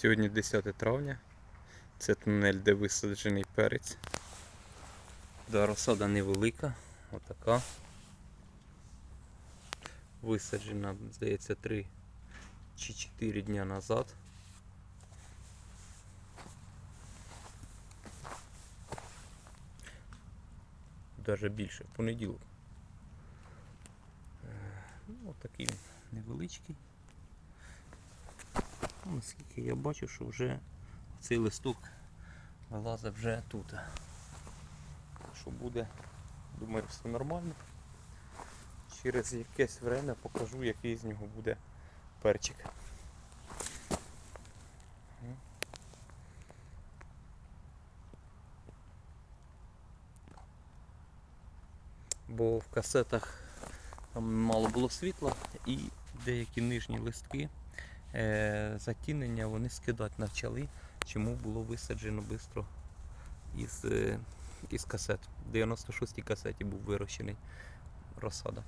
Сьогодні 10 травня. Це тунель, де висаджений перець. Да, розсада невелика, отака. Висаджена, здається, 3 чи 4 дня назад. Даже більше, в понеділок. Е, Ну, такий він невеличкий. Наскільки я бачу, що вже цей листок вилазить вже тут. Що буде, думаю, все нормально. Через якесь время покажу, який з нього буде перчик. Бо в касетах там мало було світла і деякі нижні листки затінення вони скидати почали, чому було висаджено швидко із, е, із касет. В 96-й касеті був вирощений розсада.